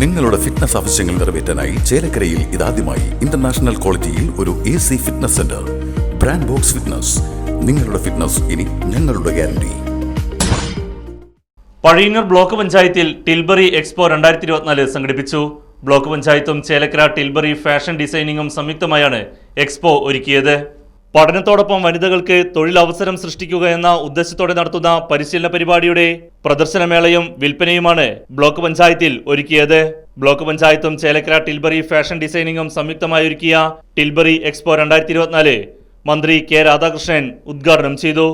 നിങ്ങളുടെ ഫിറ്റ്നസ് ആവശ്യങ്ങൾ നിറവേറ്റാനായി ചേലക്കരയിൽ ഇതാദ്യമായി ഇന്റർനാഷണൽ ക്വാളിറ്റിയിൽ ഒരു A C fitness centre brand box fitness നിങ്ങളുടെ ഫിറ്റ്നസ് ഇനി ഞങ്ങളുടെ ഗ്യാരണ്ടി പഴയന്നൂർ ബ്ലോക്ക് പഞ്ചായത്തിൽ ടിൽബറി എക്സ്പോ രണ്ടായിരത്തി ഇരുപത്തിനാല് സംഘടിപ്പിച്ചു. ബ്ലോക്ക് പഞ്ചായത്തും ചേലക്കര ടിൽബറി ഫാഷൻ ഡിസൈനിങ്ങും സംയുക്തമായാണ് എക്സ്പോ ഒരുക്കിയത്. പഠനത്തോടൊപ്പം വനിതകൾക്ക് തൊഴിലവസരം സൃഷ്ടിക്കുക എന്ന ഉദ്ദേശത്തോടെ നടത്തുന്ന പരിശീലന പരിപാടിയുടെ പ്രദർശനമേളയും വിൽപ്പനയുമാണ് ബ്ലോക്ക് പഞ്ചായത്തിൽ ഒരുക്കിയത്. ബ്ലോക്ക് പഞ്ചായത്തും ചേലക്കര ടിൽബറി ഫാഷൻ ഡിസൈനിങ്ങും സംയുക്തമായി ഒരുക്കിയ ടിൽബറി എക്സ്പോ രണ്ടായിരത്തി ഇരുപത്തിനാല് മന്ത്രി കെ രാധാകൃഷ്ണൻ ഉദ്ഘാടനം ചെയ്തു.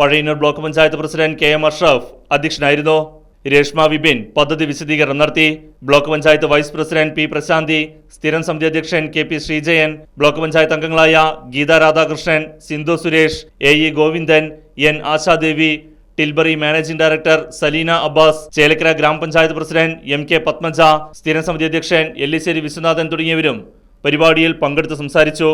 Pazhayannur block panchayat president K M Ashraf അധ്യക്ഷനായിരുന്നു. രേഷ്മ വിപിൻ പദ്ധതി വിശദീകരണം നടത്തി. Block panchayat vice president P Prashanthi സ്ഥിരം സമിതി അധ്യക്ഷൻ K P Sreejayan block panchayat അംഗങ്ങളായ Geetha Radhakrishnan Sindhu Suresh A E Govindan N Ashadevi Tilbury managing director Salina Abbas Chelakkara ഗ്രാമപഞ്ചായത്ത് president M K Padmaja സ്ഥിരം സമിതി അധ്യക്ഷൻ എല്ലിശ്ശേരി വിശ്വനാഥൻ തുടങ്ങിയവരും പരിപാടിയിൽ പങ്കെടുത്ത് സംസാരിച്ചു.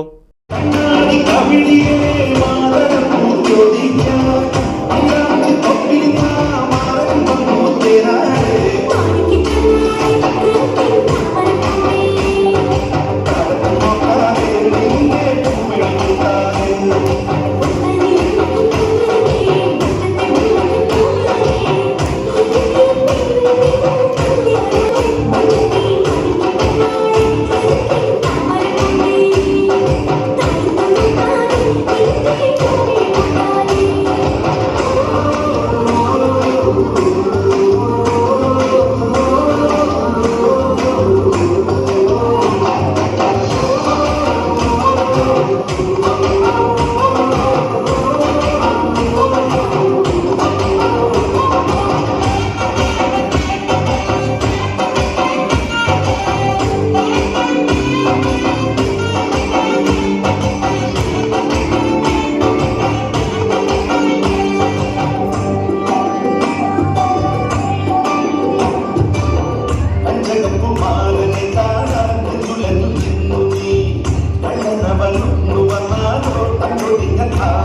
high.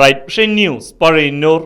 Right news Pazhayannur